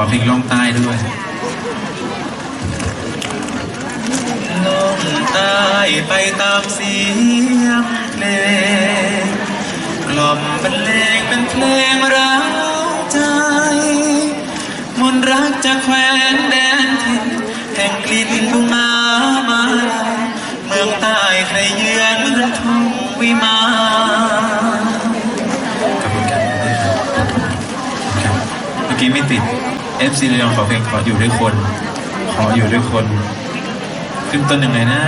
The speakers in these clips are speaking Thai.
อเพลงล่องใต้ด้วยลงใต้ไปตามเสียงเพลงกล่อมบรรเลงเป็นเพลงร้าวใจมนรักจะแควนแดนถิ่แห่งกลิ่นบุงมา FC เลยองขอเพลงขออยู่ด้วยคน ขออยู่ด้วยคน ขึ้นต้นยังไงนะ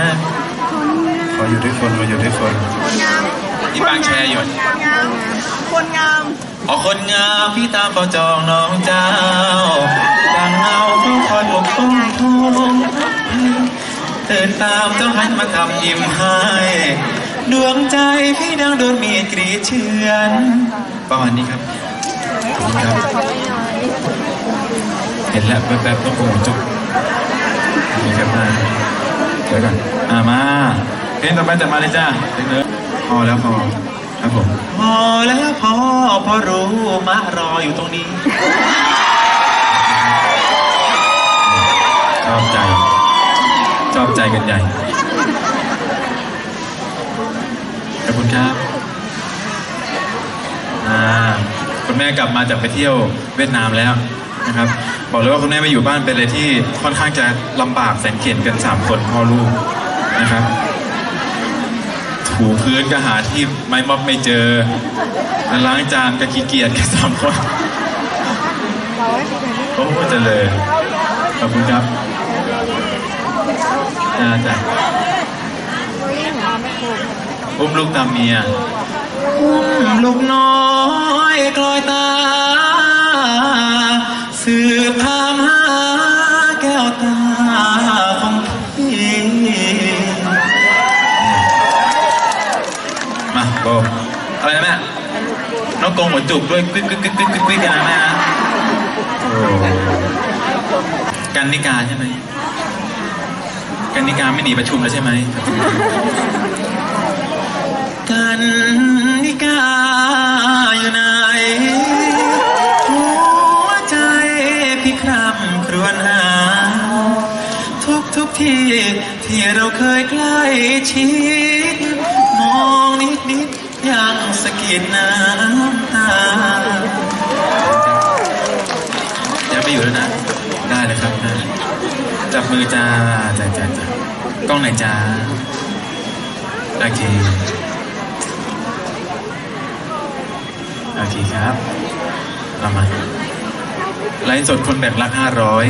ขออยู่ด้วยคนขออยู่ด้วยคนที่บ้านแชร์อยู่คนงามอ๋อคนงามพี่ตามเฝ้าจองน้องเจ้าดังเงาผู้คอยปกป้องทุ่งเดินตามเจ้าหันมาทำยิ้มให้ดวงใจพี่ดังโดนมีดกรีดเชือนประมาณนี้ครับขอบคุณครับ เห็นแล้วแบบๆต้องโกงจุกนี่ครับมาเดี๋ยวก่อนอ่ามาเพลงต่อไปจัดมาเลยจ้าเพลงเนื้อพอแล้วพอครับผมพอแล้วพอพอรู้มารออยู่ตรงนี้ชอบใจชอบใจกันใหญ่ขอบคุณครับ แม่กลับมาจากไปเที่ยวเวียดนามแล้วนะครับ บอกเลยว่าคุณแม่มาอยู่บ้านเป็นอะไรที่ค่อนข้างจะลำบากแสนเข็ญกันสามคนพ่อลูกนะครับ ถูพื้นก็หาที่ไม้ม็อบไม่เจอล้างจานก็ขี้เกียจกันสามคนโอ้เจริญขอบคุณครับจ้าจ้าอุ้มลูกตามเมีย อุ้มลูกน้อยกลอยตา สืบพามหาแก้วตาของพี่มาโบอะไรนะแม่น้องกงหัวจุกด้วยกึ๊กกึ๊กกึ๊กกึ๊กกึ๊กกึ๊กกันนะแม่นะโอ้กันนิกาใช่ไหมกันนิกาไม่หนีประชุมแล้วใช่ไหมกัน นิกาอยู่ไหน หัวใจพี่คร่ำครวญหา ทุกทุกที่ที่เราเคยใกล้ชิด มองนิดนิดยังสะกิดน้ำตาอย่าไปอยู่แล้วนะ ได้เลยครับได้จับมือจ้าจ้าจ้าจ้ากล้องไหนจ้าโอเค โอเคครับเอามาไลฟ์สดคนแบกรักห้าร้อย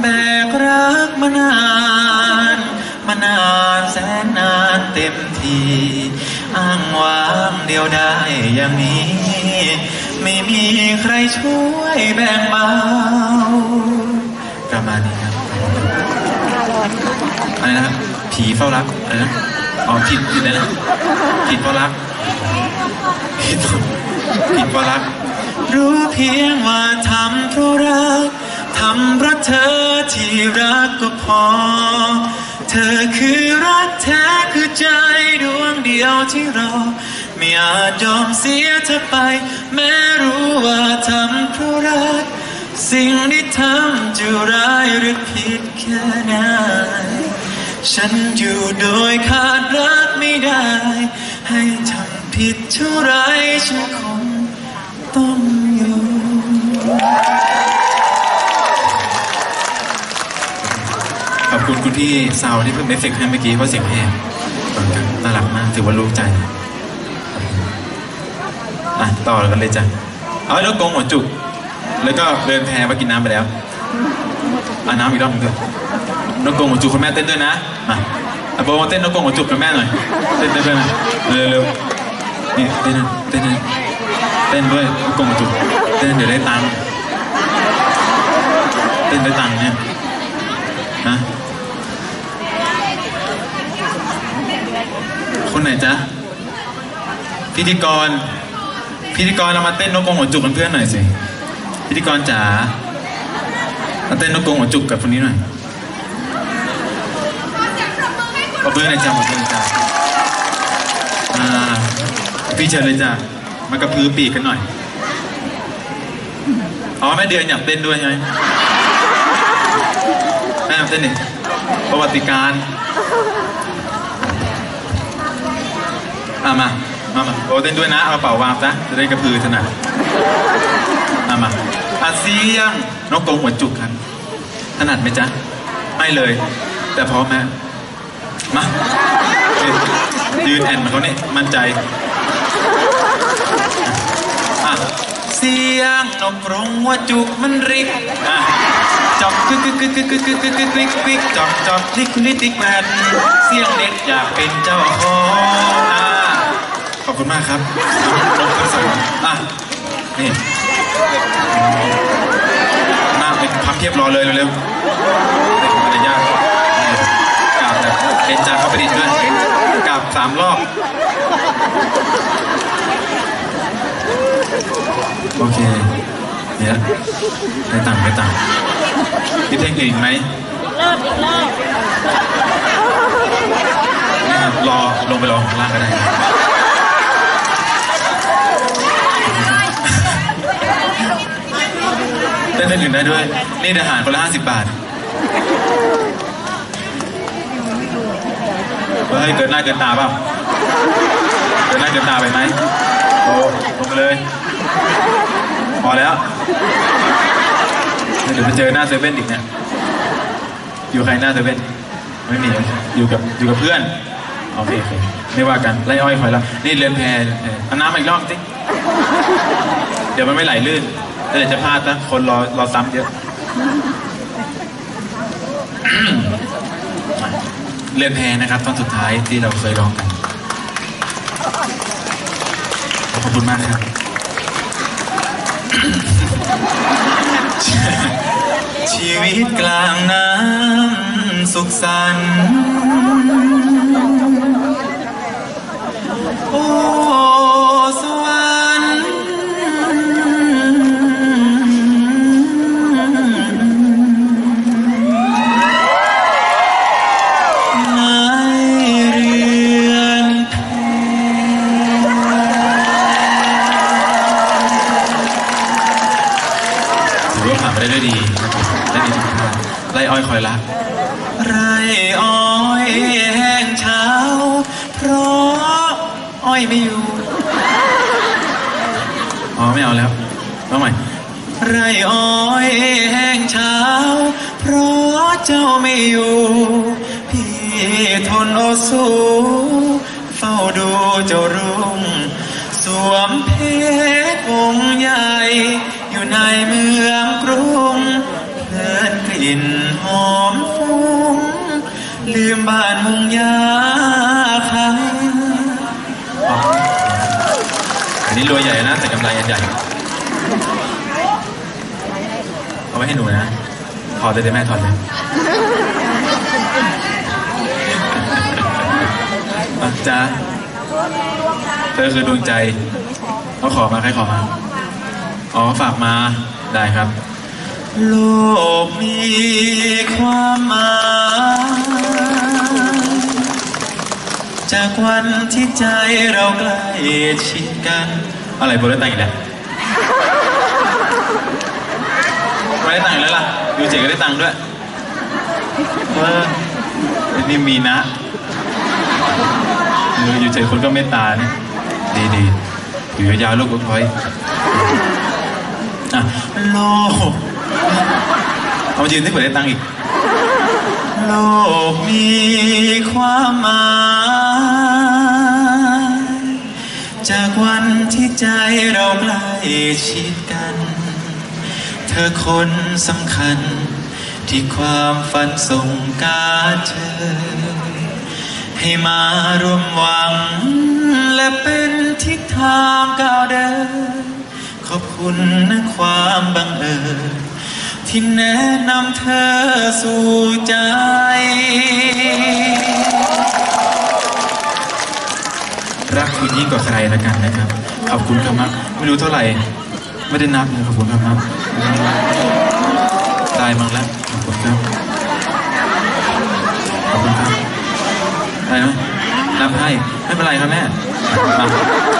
แบกรักมานานมานานแสนนานเต็มทีอ้างว้างเดียวได้อย่างนี้ ไม่มีใครช่วยแบ่งเบาประมาณนี้ครับอะไรนะครับผีเฝ้ารักอะไรนะอ๋อผิดผิดเลยนะผิดเฝ้ารักผิด ผิดเพราะรัก รู้เพียงว่าทำเพราะรัก ทำเพราะเธอที่รักก็พอ เธอคือรักแท้คือใจดวงเดียวที่รอ ไม่อาจยอมเสียเธอไป แม้รู้ว่าทำเพราะรัก สิ่งที่ทำจะร้ายหรือผิดแค่ไหนฉันอยู่โดยขาดรักไม่ได้ ให้ทำผิดเท่าไรฉัน ต้องอยู่ ขอบคุณคุณที่ซาวที่เพิ่มเอฟเฟกต์ให้เมื่อกี้เพราะเสียงแหบขอบคุณครับน่ารักมากถือว่ารู้ใจอะต่อกันเลยจ้ะเอาแล้วกงหัวจุก แล้วก็เดินแพมากินน้ำไปแล้วอะน้ำอีกรอบหนึงด้วยนกกงหัวจุกคุณแม่เต้นด้วยนะมาอะโบมาเต้นนกกงหัวจุกคุณแม่หน่อย เต้นเต้นด้วยนเร็วเร็วนี่เต้นนเต้น เต้นด้วยนกงจุกเต้นเดี๋ยวได้ตังค์เต้นได้ตังค์เนี่ยฮะคนไหนจ๊ะพิธีกร พิธีกรเรามาเต้นนกกงหัวจุกกันเพื่อนหน่อยสิพิธีกรจ๋ามาเต้นนกกงหัวจุกกับคนนี้หน่อยขอบคุณนะจ๊ะขอบคุณนะจ๊ะอ่าพี่เชิญเลยจ้ะ มากระพือปีกกันหน่อยอ๋อแม่เดือนอยากเต้นด้วยใช่ไหมแม่เต้นดิประวัติการอะมา มามาโอเต้นด้วยนะ เอากระเป๋าวางซะจะได้กระพือถนัดมามาอาเซียงนกกงหัวจุกครับถนัดไหมจ๊ะ ไม่เลย แต่พร้อมไหมมา ยืนแอนมาเขาเนี่ยมั่นใจ เสียงนกกรงหัวจุกมันริกจอกกึกกึกกึกกึกกึกกึกกึกกึกกึกกึกจอกจอกลิกลิติกแมนเสียงเด็กอยากเป็นเจ้าของอะขอบคุณมากครับนกทั้งสองอะนี่หน้าเป็นพับเทียบรอเลยเร็วๆเป็นมารยาทกราบแบบเดนจาเข้าไปดิด้วยกราบสามรอบ โอเคเนี่ยไปต่างไปต่างคิดเพลงอื่นอีกไหมรอบอีกรอบนี่ครับรอลงไปรอข้างล่างก็ได้ครับเต้นเพลงอื่นได้ด้วย นี่อาหารคนละห้าสิบบาทเฮ้ยเกินหน้าเกินตาเปล่าเกินหน้าเกินตาไปไหมโอ้ลงไปเลย พอแล้วเดี๋ยวไปเจอหน้าเซเว่นอีกเนี่ยอยู่ใครหน้าเซเว่นไม่มีอยู่กับอยู่กับเพื่อนโอเคโอเคไม่ว่ากันไล่อ้อยคอยละนี่เรือนแพเรือนแพอาน้ำอีกรอบสิเดี๋ยวมันไม่ไหลลื่นเดี๋ยวจะพลาดนะคนรอรอซ้ำเยอะเรือนแพนะครับตอนสุดท้ายที่เราเคยร้องกันขอบคุณมากครับ ชีวิตกลางน้ำสุขสันต์ ด้ด้วยดีได้ดีทุกท่านไล่อ้อยคอยละไรอ้อยแห้งเช้า เพราะอ้อยไม่อยู่อ๋อไม่เอาแล้วเอาใหม่ไรอ้อยแห้งเช้า เพราะเจ้าไม่อยู่ พี่ทนโอสูเฝ้าดูเจ้ารุ่ง สวมเพชรวงใหญ่ อยู่ในเมืองกรุงเพลินกลิ่นหอมฟุ้งลืมบ้านมุงยาคาอันนี้รวยใหญ่นะแต่กำไรอันใหญ่เอาไว้ให้หนูนะถอดเลยได้ไหมถอดเลยอะจ้าเธอคือดวงใจเขาขอมาใครขอมา อ๋อฝากมาได้ครับ โลกมีความหมายจากวันที่ใจเราใกล้ชิดกัน อะไรโบได้ตังค์อีกแล้วไม่ได้ตังค์อีกแล้วล่ะดูเจ๋ก็ได้ตังค์ด้วยเออนี่มีนะออยู่เฉยคนก็เมตตาเนี่ยดีดีๆอยู่ยาวๆลูกก็พอย อะโลกเอามายืนที่เปิดได้ตังค์อีก โลกมีความหมายจากวันที่ใจเราใกล้ชิดกัน เธอคนสำคัญ ที่ความฝันส่งการเธอ ให้มาร่วมหวัง และเป็นทิศทางก้าวเดิน คุณนะความบังเอิญที่แนะนำเธอสู่ใจ รักคุณยิ่งกว่าใครละกันนะครับ ขอบคุณครับมากไม่รู้เท่าไหร่ ไม่ได้นับเลยขอบคุณครับมากได้มั้งแล้วขอบคุณครับ ขอบคุณครับได้ไหมนับให้ ไม่เป็นไรครับแม่มา